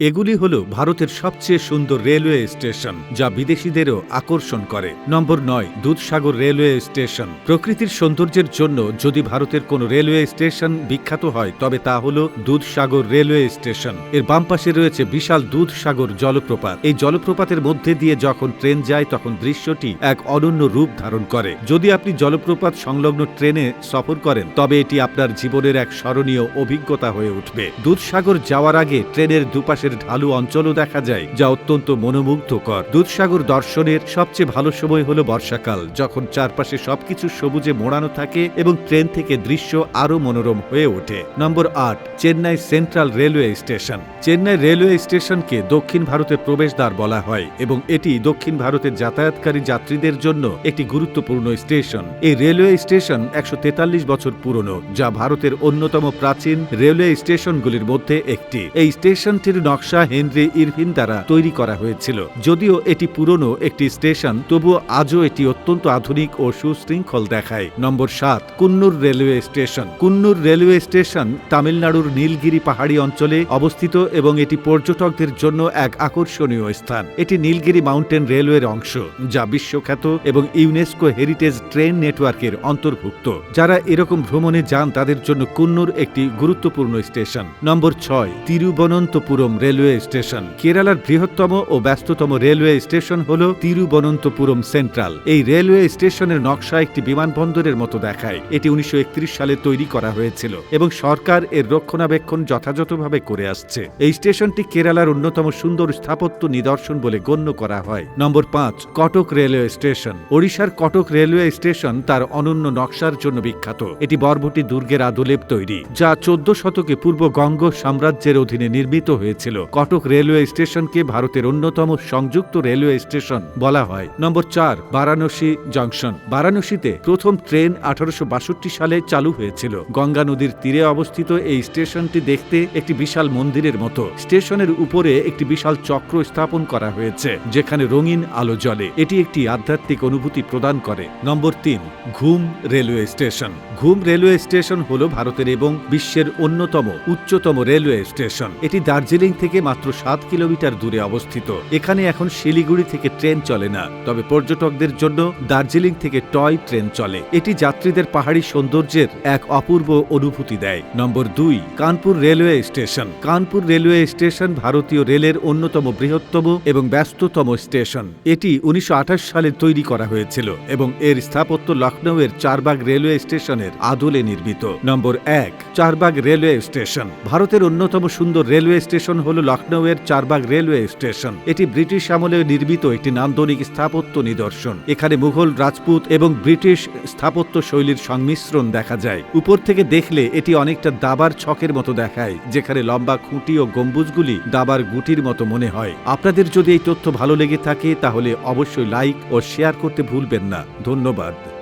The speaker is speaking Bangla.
এগুলি হল ভারতের সবচেয়ে সুন্দর রেলওয়ে স্টেশন, যা বিদেশিদেরও আকর্ষণ করে। নম্বর নয়, দুধসাগর রেলওয়ে স্টেশন। প্রকৃতির সৌন্দর্যের জন্য যদি ভারতের কোনো রেলওয়ে স্টেশন বিখ্যাত হয়, তবে তা হল দুধসাগর রেলওয়ে স্টেশন। এর বাম পাশে রয়েছে বিশাল দুধসাগর জলপ্রপাত। এই জলপ্রপাতের মধ্যে দিয়ে যখন ট্রেন যায়, তখন দৃশ্যটি এক অনন্য রূপ ধারণ করে। যদি আপনি জলপ্রপাত সংলগ্ন ট্রেনে সফর করেন, তবে এটি আপনার জীবনের এক স্মরণীয় অভিজ্ঞতা হয়ে উঠবে। দুধসাগর যাওয়ার আগে ট্রেনের দুপাশের ঢালু অঞ্চলও দেখা যায়, যা অত্যন্ত মনোমুগ্ধকর। দুধসাগর দর্শনের সবচেয়ে ভালো সময় হলো বর্ষাকাল, যখন চারপাশে সবকিছু সবুজে মোড়ানো থাকে এবং ট্রেন থেকে দৃশ্য আরও মনোরম হয়ে ওঠে। নম্বর আট, Chennai central railway station. Chennai railway স্টেশনকে দক্ষিণ ভারতের প্রবেশদ্বার বলা হয় এবং এটি দক্ষিণ ভারতের যাতায়াতকারী যাত্রীদের জন্য একটি গুরুত্বপূর্ণ স্টেশন। এই রেলওয়ে স্টেশন একশো তেতাল্লিশ বছর পুরনো, যা ভারতের অন্যতম প্রাচীন রেলওয়ে স্টেশনগুলির মধ্যে একটি। এই স্টেশনটির নকশা হেনরি ইরভিন দ্বারা তৈরি করা হয়েছিল। যদিও এটি পুরনো একটি স্টেশন, তবুও আজও এটি অত্যন্ত আধুনিক ও সুশৃঙ্খল দেখায়। নম্বর সাত, Coonoor railway station. Coonoor railway station তামিলনাড়ুর নীলগিরি পাহাড়ি অঞ্চলে অবস্থিত এবং এটি পর্যটকদের জন্য এক আকর্ষণীয় স্থান। এটি নীলগিরি মাউন্টেন রেলওয়ের অংশ, যা বিশ্বখ্যাত এবং ইউনেস্কো হেরিটেজ ট্রেন নেটওয়ার্কের অন্তর্ভুক্ত। যারা এরকম ভ্রমণে যান, তাদের জন্য কুন্নুর একটি গুরুত্বপূর্ণ স্টেশন। নম্বর ছয়, তিরুবনন্তপুরম রেলওয়ে স্টেশন। কেরালার বৃহত্তম ও ব্যস্ততম রেলওয়ে স্টেশন হল তিরুবনন্তপুরম সেন্ট্রাল। এই রেলওয়ে স্টেশনের নকশা একটি বিমানবন্দরের মতো দেখায়। এটি উনিশশো একত্রিশ সালে তৈরি করা হয়েছিল এবং সরকার এর রক্ষণাবেক্ষণ যথাযথভাবে করে আসছে। এই স্টেশনটি কেরালার অন্যতম সুন্দর স্থাপত্য নিদর্শন বলে গণ্য করা হয়। নম্বর পাঁচ, কটক রেলওয়ে স্টেশন। ওড়িশার কটক রেলওয়ে স্টেশন তার অনন্য নকশার জন্য বিখ্যাত। এটি বরবটি দুর্গের আদলেপ তৈরি, যা চোদ্দ শতকে পূর্ব গঙ্গ সাম্রাজ্যের অধীনে নির্মিত হয়েছিল। কটক রেলওয়ে স্টেশনকে ভারতের অন্যতম সংযুক্ত রেলওয়ে স্টেশন বলা হয়। নম্বর চার, বারাণসী জংশন। বারাণসীতে প্রথম ট্রেন আঠারোশো সালে চালু হয়েছিল। গঙ্গা নদীর তীরে অবস্থিত এই স্টেশনটি দেখতে একটি বিশাল মন্দিরের মতো। স্টেশনের উপরে একটি বিশাল চক্র স্থাপন করা হয়েছে, যেখানে রঙিন আলো জ্বলে। এটি একটি আধ্যাত্মিক অনুভূতি প্রদান করে। নম্বর তিন, Ghum railway station. Ghum railway station হল ভারতের এবং বিশ্বের অন্যতম উচ্চতম রেলওয়ে স্টেশন। এটি দার্জিলিং থেকে মাত্র সাত কিলোমিটার দূরে অবস্থিত। এখানে এখন শিলিগুড়ি থেকে ট্রেন চলে না, তবে পর্যটকদের জন্য দার্জিলিং থেকে টয় ট্রেন চলে। এটি যাত্রীদের পাহাড়ি সৌন্দর্যের এক অপূর্ব অনুভূতি দেয়। নম্বর দুই, Kanpur railway station. Kanpur railway station ভারতীয় রেলের অন্যতম বৃহত্তম এবং ব্যস্ততম স্টেশন। এটি উনিশশো আঠাশ সালে তৈরি করা হয়েছিল এবং এর স্থাপত্য লখনৌয়ের চারবাগ রেলওয়ে স্টেশনের আদলে নির্মিত। নম্বর এক, চারবাগ রেলওয়ে স্টেশন। ভারতের অন্যতম সুন্দর রেলওয়ে স্টেশন হল লখনৌয়ের চারবাগ রেলওয়ে স্টেশন। এটি ব্রিটিশ আমলে নির্মিত একটি নান্দনিক স্থাপত্য নিদর্শন। এখানে মুঘল রাজপুত এবং ব্রিটিশ স্থাপত্য শৈলীর সংমিশ্রণ দেখা যায়। উপর থেকে দেখলে এটি অনেকটা দাবার ছকের মতো দেখায়, যেখানে লম্বা খুঁটি ও গম্বুজগুলি দাবার গুটির মতো মনে হয়। আপনাদের যদি এই তথ্য ভালো লেগে থাকে, তাহলে অবশ্যই লাইক ও শেয়ার করতে ভুলবেন না। ধন্যবাদ।